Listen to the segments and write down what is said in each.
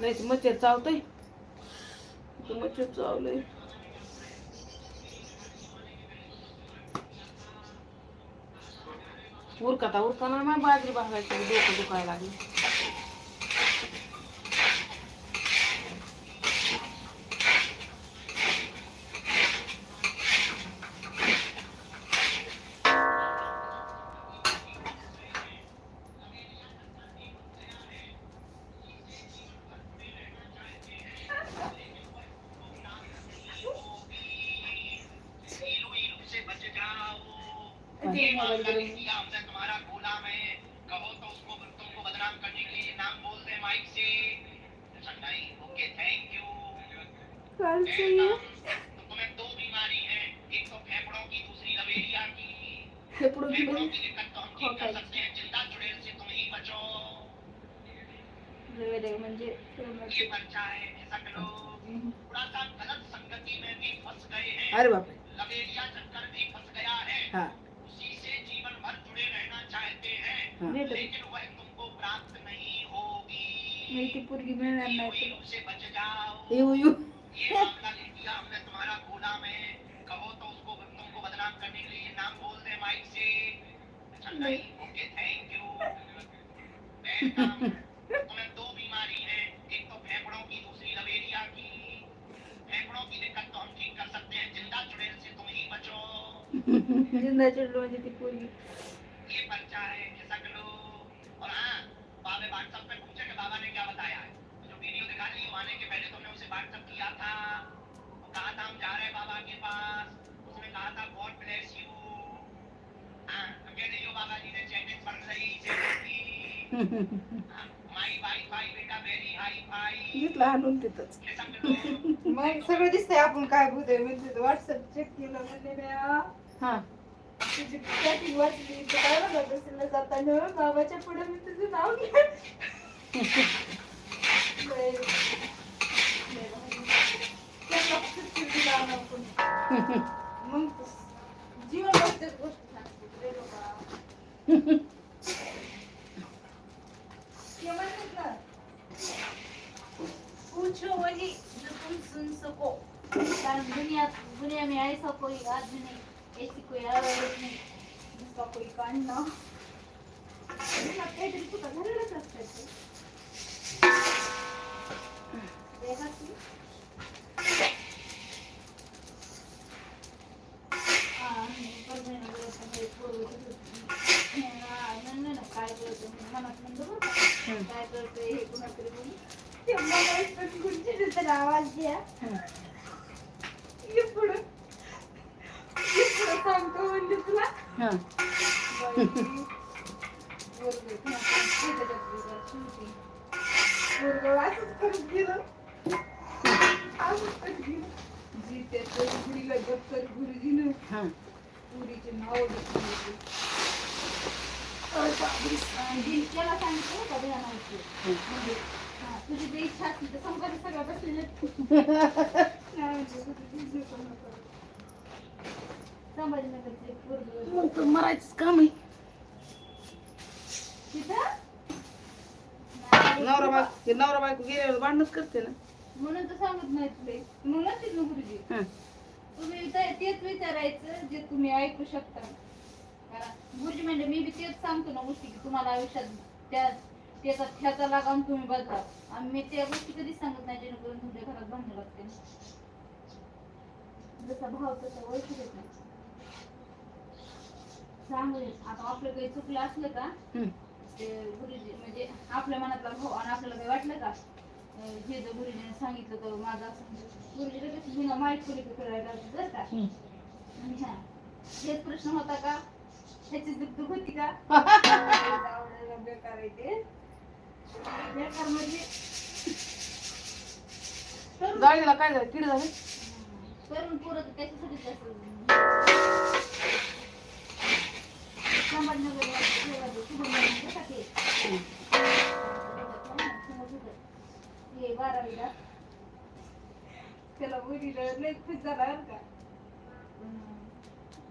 नाही ते मच्छर चावतंय. ते मच्छर चावलंय. उरकाता उरकाना बाजरी भागायची डोकं दुखायला लागली. भेदभाव बन गए कल से ये तो तुम्हें दो बीमारी है एक तो फेफड़ों की दूसरी लवेरिया की। फेफड़ों की दिक्कत तो हम ठीक कर सकते हैं ज़िंदा चुड़ैल से तुम ही बचो। लवेरिया म्हणजे तो ये बच्चा है ऐसा करो। थोड़ा सा गलत संगति में भी फंस गए हैं। अरे बाप लवेरिया चक्कर भी फंस गया है। हाँ। लेकिन वह तुमको प्राप्त की तो अच्छा, दो बीमारी है। एक तो फेफड़ों की दूसरी लवेरिया की। फेफड़ों की दिक्कत तो हम ठीक कर सकते हैं। ज़िंदा चुड़ैल से तुम बचो। ज़िंदा चुड़ैल पूरी। आने के पहले तुमने उसे व्हाट्सएप किया था। वो कहा था? हम जा रहे हैं बाबा के पास। उसने कहा था गॉड ब्लेस यू। हाँ हम कह रही हो बाबा जी ने चैटिंग माई वाई फाई बेटा वेरी हाई तिथंच मग सगळं दिसतंय आपण काय बोलतोय म्हणजे व्हॉट्सअप चेक केलं म्हणजे म्या हा तुझी चॅटिंग वाचली तर काय म्हणत असेल ना जाताना बाबाच्या पुढे मी तुझं नाव घ्या मग जीवन गोष्ट पूछो वही जो तुम सुन सको. कारण दुनिया दुनिया में ऐसा कोई आदमी नहीं ऐसी कोई औरत नहीं जिसका कोई कान ना हो. तुला काहीतरी तुका घरालाच असतं ते. देखा तू? हा, आणि परभणीला गेलो होतो, हे पोरगं तिथं. हा, नाही, नाही, नाही, काय करतो मनात म्हणलं बरं का? काय करतोय हे कुणाकडे बघून ते मला इतकं खुर्चीने तर आवाज द्या पुढं सांगतो म्हणजे तुला हा हा पुरीचे नाव घेतले. आणि त्याला सांगितलं का बिना नावाचं. म्हणजे, हा, तुझी जी इच्छा असली तर सगळं बसलेलं. संभाजीनगरचं पोरगं. मग मरायचंच काम आहे तिथं? नाही, नवरा बायको नवरा बायको गेल्यावर भांडणच करते ना म्हणून तर सांगत नाही तुले म्हणून ना गुरुजी हा तुम्ही तेच विचारायचं जे तुम्ही ऐकू शकता. कारण गुरुजी म्हणजे मी बी तेच सांगतो ना गोष्टी की तुम्हाला आयुष्यात त्या त्याचा ठ्याचा लागावून तुम्ही बदला. आणि मी त्या गोष्टी कधीच सांगत नाही जेणेकरून तुमच्या घरात भांडण लागते जसा भाव तसा ओळखू देत नाही. चांगले आता आपलं काही चुकलं असलं का हम्म. ते गुरुजी म्हणजे आपल्या मनातला भाव आणि आपल्याला काही वाटलं का? हे जर गुरुजीने सांगितलं तर माझं असं गुरुजी लगेच माहीत करायला बरं का? हा हेच प्रश्न होता का? ह्याची दुःख होती का? आवडायला बेकार आहे ते. बेकार म्हणजे? गाडीला काय झालं? किड झाले? तरुण पोरं तर त्याच्यासाठीच असतात संभाजीनगरला हे बारावीला त्याला मुलीला लय खुश झाला बरं का.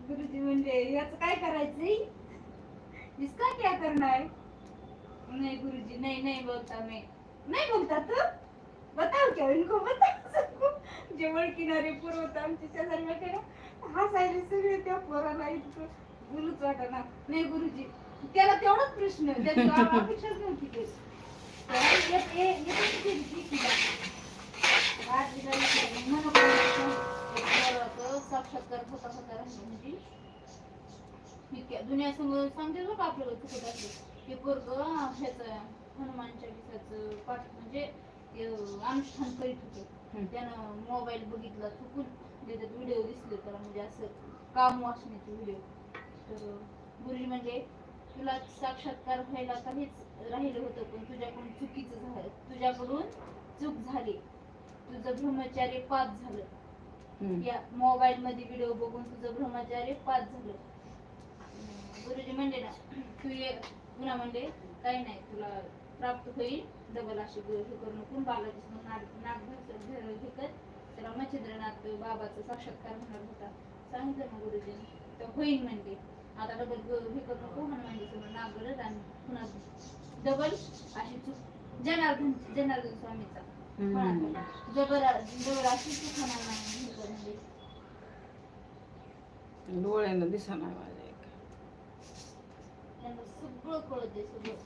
गुरुजी म्हणजे याच काय करायचं इसका क्या करना है नहीं गुरुजी नहीं नहीं बोलता मैं. नहीं बोलता तू? बताओ क्या इनको बताओ सबको जे किनारे पूर होता आमच्या शेजारी वाटे ना हसायला सगळे त्या पोराला इतकं गुरुच वाटना नाही गुरुजी त्याला तेवढाच प्रश्न त्याची अपेक्षाच नव्हती साक्षात्कार होता होता राहिला म्हणजे इतक्या दुनियासमोर सांगते बघ आपल्याला चुकत असलं हे पोरग ह्याचं हनुमान चालिसाचं पाठ म्हणजे अनुष्ठान करीत होते त्यानं मोबाईल बघितला चुकून त्याच्यात व्हिडिओ दिसले तर म्हणजे असं काम वाचण्याचे व्हिडिओ तर गुरुजी म्हणजे तुला साक्षात्कार व्हायला काहीच राहिलं होतं पण तुझ्याकडून चुकीचं झालं. तुझ्याकडून चूक झाली. तुझं ब्रह्मचार्य पाच झालं. या मोबाईल मध्ये व्हिडिओ बघून तुझं ब्रह्मचार्य पाच झालं. गुरुजी म्हणले ना तू ये. पुन्हा म्हणले काही नाही तुला प्राप्त होईल. डबल अशी हे करू नको. बालाजी नाग नाग भर- कर. त्याला मच्छिंद्रनाथ बाबाचा साक्षात्कार होणार होता. सांगितलं ना गुरुजीने तर होईल म्हणले. आता डबल हे करू नको हनुमानजी समोर नाग गरज आणि पुन्हा डबल? अशी चूक. जनार्दन जनार्दन स्वामीचा. हम्म. जबर जबर अशी चूक होणार नाही हे कर म्हणजे डोळ्यानं दिसा नाही माझ्या एक. त्यांना सगळं कळत सगळं.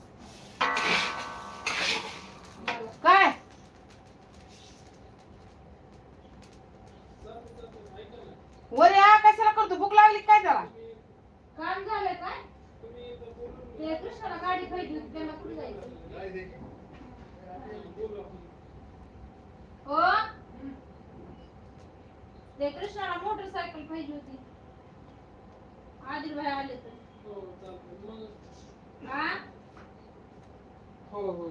काय? वर या कशाला करतो भूक लागली काय त्याला काम झालं काय ते कृष्णाला गाडी पाहिजे कुठे जायचं हो? ते कृष्णाला मोटरसायकल पाहिजे होती. आदिल भाई आले तर. हा हो हो.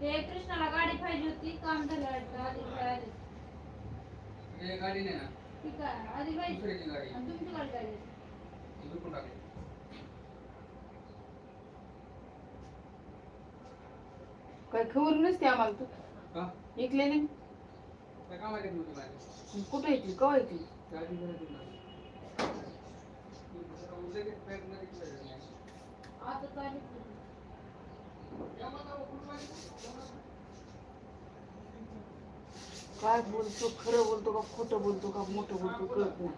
ते कृष्णाला गाडी पाहिजे होती. काम झालं आदिल भाई आले. गाडी नाही ना? ठीक आहे आदिल भाई दुसऱ्याची गाडी. आणि तुमची गाडी पाहिजे ती विकून टाकली. काय खबर नसते आम्हाला तू? का ऐकले नाही? काय नव्हती माझी कुठे ऐकली? कवा ऐकली? गाडी आहे. आता चालेल या मग आता उकळून पाहिजे. काय बोलतो खरं बोलतो का खोटं बोलतो का मोठं बोलतो कळत नाही.